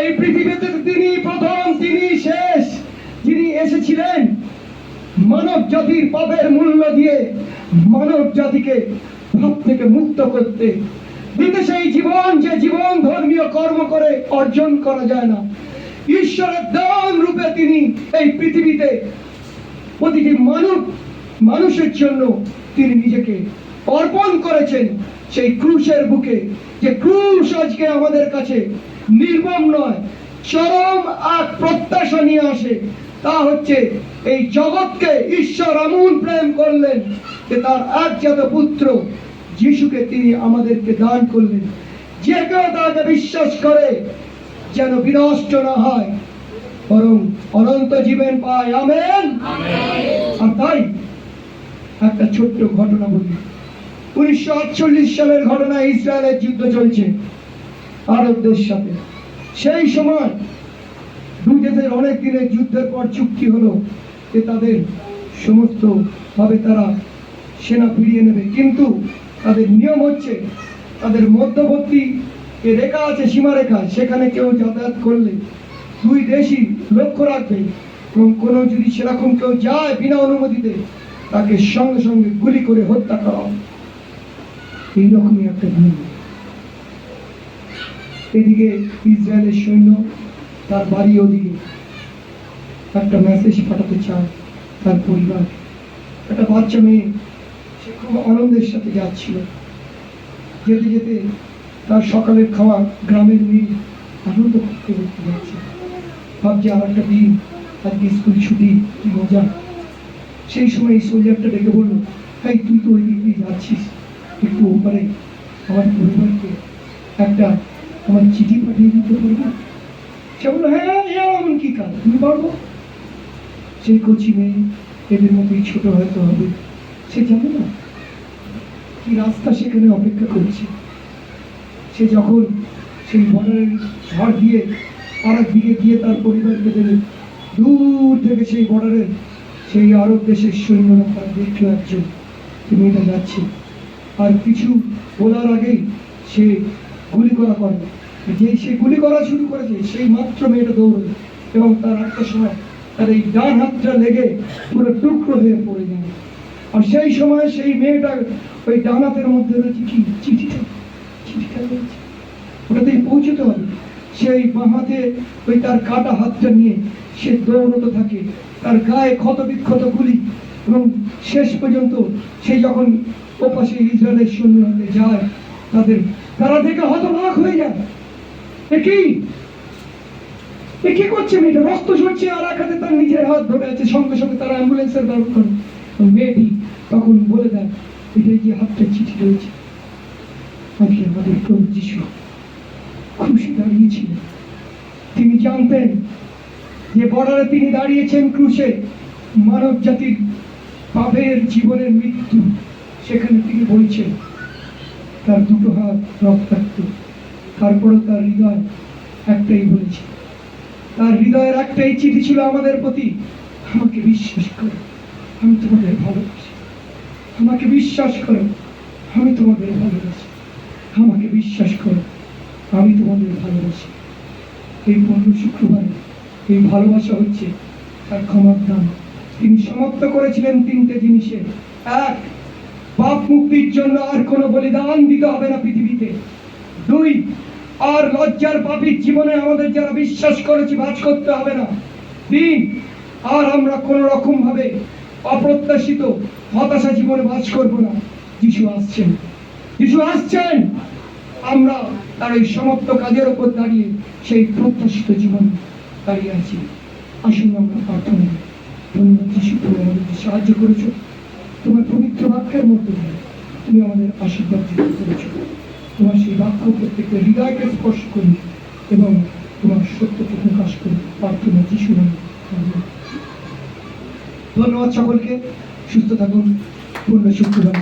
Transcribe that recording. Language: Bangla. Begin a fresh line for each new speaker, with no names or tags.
এই পৃথিবীতে তিনি প্রথম, তিনি শেষ। যিনি এসেছিলেন মানব জাতির পাপের মূল্য দিয়ে মানব জাতিকে ভাব থেকে মুক্ত করতে। দিতে সেই জীবন, যে জীবন ধর্মীয় কর্ম করে অর্জন করা যায় না। ঈশ্বরের দান রূপে তিনি এই পৃথিবীতে প্রতিটি মানব, মানুষের জন্য তিনি নিজেকে অর্পণ করেছেন সেই ক্রুশের বুকে। যে ক্রুশ আজকে আমাদের কাছে নির্মম নয় চরম এক প্রত্যাশা নিয়ে আসে। তা হচ্ছে এই জগৎকে ঈশ্বর এমন প্রেম করলেন যে তার একজাত পুত্র যিশুকে তিনি আমাদেরকে দান করলেন। যে কেউ তাকে বিশ্বাস করে যেন বিনষ্ট না হয় বরং অনন্ত জীবন পায়। আমেন। আর তাই একটা ছোট্ট ঘটনা বলি। উনিশশো আটচল্লিশ সালের ঘটনা ইসরায়েলের যুদ্ধ চলছে। আরবদের সাথে। সেই সময় দুই দেশের অনেক দিনের যুদ্ধের পর চুক্তি হলো যে তাদের সমস্ত ভাবে তারা সেনা ফিরিয়ে নেবে। কিন্তু তাদের নিয়ম হচ্ছে, তাদের মধ্যবর্তী যে রেখা আছে, সীমারেখা, সেখানে কেউ যাতায়াত করলে দুই দেশই লক্ষ্য রাখবে এবং কোনো যদি সেরকম কেউ যায় বিনা অনুমতিতে, তাকে সঙ্গে সঙ্গে গুলি করে হত্যা করা এইরকমই একটা নিয়ম এদিকে ইসরায়েলের সৈন্য তার বাড়ি ওদিকে। একটা মেসেজ পাঠাতে চায় তার পরিবার। একটা বাচ্চা মেয়ে, সে খুব আনন্দের সাথে যাচ্ছিল। যেতে যেতে তার সকালের খাওয়া গ্রামের মেয়ে আনন্দ করতে করতে যাচ্ছে। ভাবছে, আর একটা দিন, আজকে স্কুল ছুটি, কি মজা। সেই সময় এই সোলজারটা ডেকে বলল তাই তুই তো ওই দিক দিয়ে যাচ্ছিস। একটু ওপারে আমার পরিবারকে একটা আমার চিঠি পাঠিয়ে দিতে পারব সে বলল হ্যাঁ হ্যাঁ এমন কি কাজ তুমি পারব? সেই কচি মেয়ে এদের মতোই ছোট হয়তো হবে। সে জানে না কি রাস্তা সেখানে অপেক্ষা করছে। সে যখন সেই বর্ডারের ঝড় দিয়ে আর দিকে গিয়ে তার পরিবারকে দেবে দূর থেকে সেই বর্ডারের সেই আরব দেশের সৈন্যরা তার দেখল একজন যে মেয়েটা যাচ্ছে। আর কিছু বলার আগেই সে গুলি করা করে যেই সে গুলি করা শুরু করেছে, সেই মাত্র মেয়েটা দৌড়বে এবং তার একটা সময় তার এই ডান হাতটা লেগে পুরো টুকরো হয়ে পড়ে যায় আর সেই সময় সেই মেয়েটা ওই ডান হাতের মধ্যে রয়েছে কি চিঠিটা চিঠিটা রয়েছে। ওটাতেই পৌঁছতে হবে। সেই বাঁ হাতে ওই তার কাটা হাতটা নিয়ে সে দৌড়তে থাকে। তার গায়ে ক্ষত বিক্ষত গুলি এবং শেষ পর্যন্ত সে যখন ওপাশে ইসরায়েলের সৈন্য হাতে যায়, তাদের তারা দেখে হতবাক হয়ে যায়। কি? কি করছে মেয়েটা? রক্ত ঝরছে আর এক তার নিজের হাত ধরে আছে। সঙ্গে সঙ্গে তারা অ্যাম্বুলেন্সের ব্যবহার করে মেয়েটি তখন বলে দেয়, এটাই যে হাতটা চিঠি রয়েছে আজকে আমাদের প্রভু যিশু খুশি দাঁড়িয়েছিলেন। তিনি জানতেন যে বর্ডারে তিনি দাঁড়িয়েছেন ক্রুশে মানব জাতির পাপের জীবনের মৃত্যু। সেখানে তিনি বলছেন, তার দুটো হাত রক্তাক্ত। তারপরে তার হৃদয় একটাই বলেছে। তার হৃদয়ের একটাই চিঠি ছিল আমাদের প্রতি। আমাকে বিশ্বাস করো, আমি তোমাদের ভালোবাসি। আমাকে বিশ্বাস করো, আমি তোমাদের ভালোবাসি। আমাকে বিশ্বাস করো, আমি তোমাদের ভালোবাসি। এই পনেরো শুক্রবারে এই ভালোবাসা হচ্ছে তার ক্ষমার দান। তিনি সমাপ্ত করেছিলেন তিনটে জিনিসে এক পাপ মুক্তির জন্য আর কোনো বলিদান দিতে হবে না পৃথিবীতে। দুই, আর লজ্জার পাপীর জীবনে আমাদের যারা বিশ্বাস করেছি বাজ করতে হবে না। তিন, আর আমরা কোনো রকম ভাবে অপ্রত্যাশিত হতাশা জীবনে বাজ করব না। যিশু আসছেন। যিশু আসছেন। আমরা তার এই সমাপ্ত কাজের ওপর দাঁড়িয়ে সেই প্রত্যাশিত জীবন দাঁড়িয়ে আছি। আসুন আমরা প্রার্থনা। ধন্যবাদ যিশু, তুমি আমাদেরকে সাহায্য করেছ, তোমার পবিত্র বাক্যের মধ্যে তুমি আমাদের আশীর্বাদ করেছ। তোমার সেই বাক্য প্রত্যেকটা হৃদয়কে স্পর্শ করি এবং তোমার সত্যকে প্রকাশ করি। প্রার্থনা যিশু ধন্যবাদ সকলকে। সুস্থ থাকুন। পূর্ণ শুক্রবার